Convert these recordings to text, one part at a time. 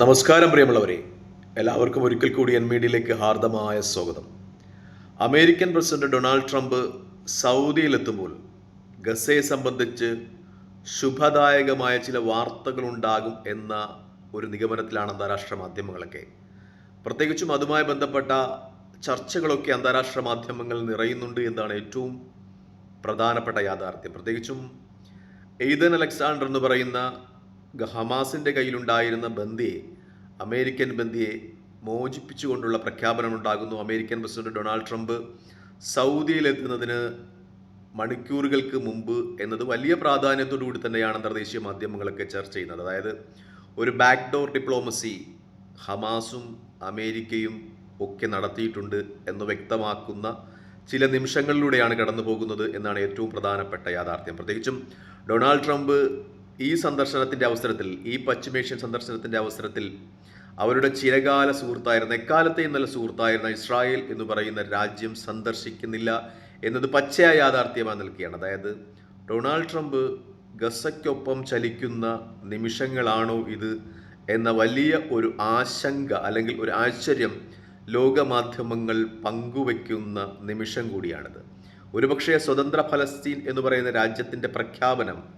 നമസ്കാരം പ്രിയമുള്ളവരെ. എല്ലാവർക്കും ഒരിക്കൽ കൂടി എൻ മീഡിയയിലേക്ക് ഹാർദമായ സ്വാഗതം. അമേരിക്കൻ പ്രസിഡന്റ് ഡൊണാൾഡ് ട്രംപ് സൗദിയിലെത്തുമ്പോൾ ഗസയെ സംബന്ധിച്ച് ശുഭദായകമായ ചില വാർത്തകളുണ്ടാകും എന്ന ഒരു നിഗമനത്തിലാണ് അന്താരാഷ്ട്ര മാധ്യമങ്ങളൊക്കെ. പ്രത്യേകിച്ചും അതുമായി ബന്ധപ്പെട്ട ചർച്ചകളൊക്കെ അന്താരാഷ്ട്ര മാധ്യമങ്ങൾ നിറയുന്നുണ്ട് എന്നാണ് ഏറ്റവും പ്രധാനപ്പെട്ട യാഥാർത്ഥ്യം. പ്രത്യേകിച്ചും എയ്തൻ അലക്സാണ്ടർ എന്ന് പറയുന്ന ഹമാസിന്റെ കയ്യിലുണ്ടായിരുന്ന ബന്ദിയെ അമേരിക്കൻ ബന്ദിയെ മോചിപ്പിച്ചുകൊണ്ടുള്ള പ്രഖ്യാപനം ഉണ്ടാകുന്നു അമേരിക്കൻ പ്രസിഡന്റ് ഡൊണാൾഡ് ട്രംപ് സൗദിയിലെത്തുന്നതിന് മണിക്കൂറുകൾക്ക് മുമ്പ് എന്നത് വലിയ പ്രാധാന്യത്തോടു കൂടി തന്നെയാണ് അന്തർദേശീയ മാധ്യമങ്ങളൊക്കെ ചർച്ച ചെയ്യുന്നത്. അതായത് ഒരു ബാക്ക്ഡോർ ഡിപ്ലോമസി ഹമാസും അമേരിക്കയും ഒക്കെ നടത്തിയിട്ടുണ്ട് എന്ന് വ്യക്തമാക്കുന്ന ചില നിമിഷങ്ങളിലൂടെയാണ് കടന്നു പോകുന്നത് എന്നാണ് ഏറ്റവും പ്രധാനപ്പെട്ട യാഥാർത്ഥ്യം. പ്രത്യേകിച്ചും ഡൊണാൾഡ് ട്രംപ് ഈ സന്ദർശനത്തിന്റെ അവസരത്തിൽ ഈ പശ്ചിമേഷ്യൻ സന്ദർശനത്തിന്റെ അവസരത്തിൽ അവരുടെ ചിരകാല സുഹൃത്തായിരുന്ന എക്കാലത്തെയും നല്ല സുഹൃത്തായിരുന്ന ഇസ്രായേൽ എന്ന് പറയുന്ന രാജ്യം സന്ദർശിക്കുന്നില്ല എന്നത് പച്ചയായ യാഥാർത്ഥ്യമായി നിൽക്കുകയാണ്. അതായത് ഡൊണാൾഡ് ട്രംപ് ഗസയ്ക്കൊപ്പം ചലിക്കുന്ന നിമിഷങ്ങളാണോ ഇത് എന്ന വലിയ ഒരു ആശങ്ക അല്ലെങ്കിൽ ഒരു ആശ്ചര്യം ലോകമാധ്യമങ്ങൾ പങ്കുവയ്ക്കുന്ന നിമിഷം കൂടിയാണിത്. ഒരുപക്ഷേ സ്വതന്ത്ര ഫലസ്തീൻ എന്ന് പറയുന്ന രാജ്യത്തിന്റെ പ്രഖ്യാപനം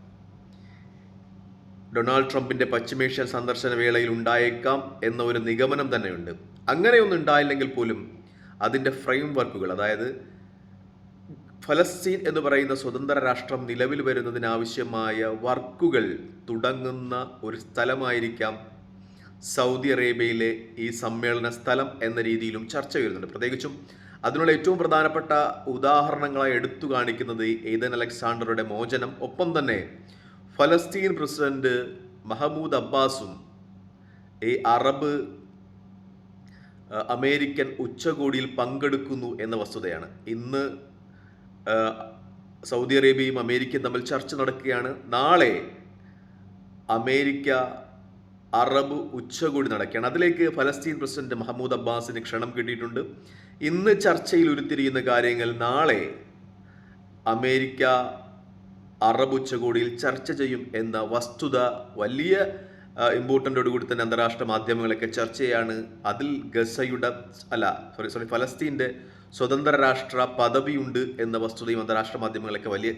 ഡൊണാൾഡ് ട്രംപിന്റെ പശ്ചിമേഷ്യൻ സന്ദർശന വേളയിൽ ഉണ്ടായേക്കാം എന്ന ഒരു നിഗമനം തന്നെയുണ്ട്. അങ്ങനെയൊന്നും ഉണ്ടായില്ലെങ്കിൽ പോലും അതിന്റെ ഫ്രെയിം വർക്കുകൾ അതായത് ഫലസ്തീൻ എന്ന് പറയുന്ന സ്വതന്ത്ര രാഷ്ട്രം നിലവിൽ വരുന്നതിനാവശ്യമായ വർക്കുകൾ തുടങ്ങുന്ന ഒരു സ്ഥലമായിരിക്കാം സൗദി അറേബ്യയിലെ ഈ സമ്മേളന സ്ഥലം എന്ന രീതിയിലും ചർച്ച വരുന്നുണ്ട്. പ്രത്യേകിച്ചും അതിനുള്ള ഏറ്റവും പ്രധാനപ്പെട്ട ഉദാഹരണങ്ങളായി എടുത്തു കാണിക്കുന്നത് എയ്തൻ അലക്സാണ്ടറുടെ മോചനം ഒപ്പം തന്നെ ഫലസ്തീൻ പ്രസിഡന്റ് മഹമൂദ് അബ്ബാസും ഈ അറബ് അമേരിക്കൻ ഉച്ചകോടിയിൽ പങ്കെടുക്കുന്നു എന്ന വസ്തുതയാണ്. ഇന്ന് സൗദി അറേബ്യയും അമേരിക്കയും തമ്മിൽ ചർച്ച നടക്കുകയാണ്. നാളെ അമേരിക്ക അറബ് ഉച്ചകോടി നടക്കുകയാണ്. അതിലേക്ക് ഫലസ്തീൻ പ്രസിഡന്റ് മഹമ്മൂദ് അബ്ബാസിന് ക്ഷണം കിട്ടിയിട്ടുണ്ട്. ഇന്ന് ചർച്ചയിൽ ഉരുത്തിരിയുന്ന കാര്യങ്ങൾ നാളെ അമേരിക്ക അറബ് ഉച്ചകോടിയിൽ ചർച്ച ചെയ്യും എന്ന വസ്തുത വലിയ ഇമ്പോർട്ടന്റോട് കൂടി തന്നെ അന്താരാഷ്ട്ര മാധ്യമങ്ങളൊക്കെ ചർച്ചയാണ് അതിൽ ഗസയുടെ അല്ല സോറി സോറി ഫലസ്തീന്റെ സ്വതന്ത്ര രാഷ്ട്ര പദവിയുണ്ട് എന്ന വസ്തുതയും അന്താരാഷ്ട്ര മാധ്യമങ്ങളൊക്കെ വലിയ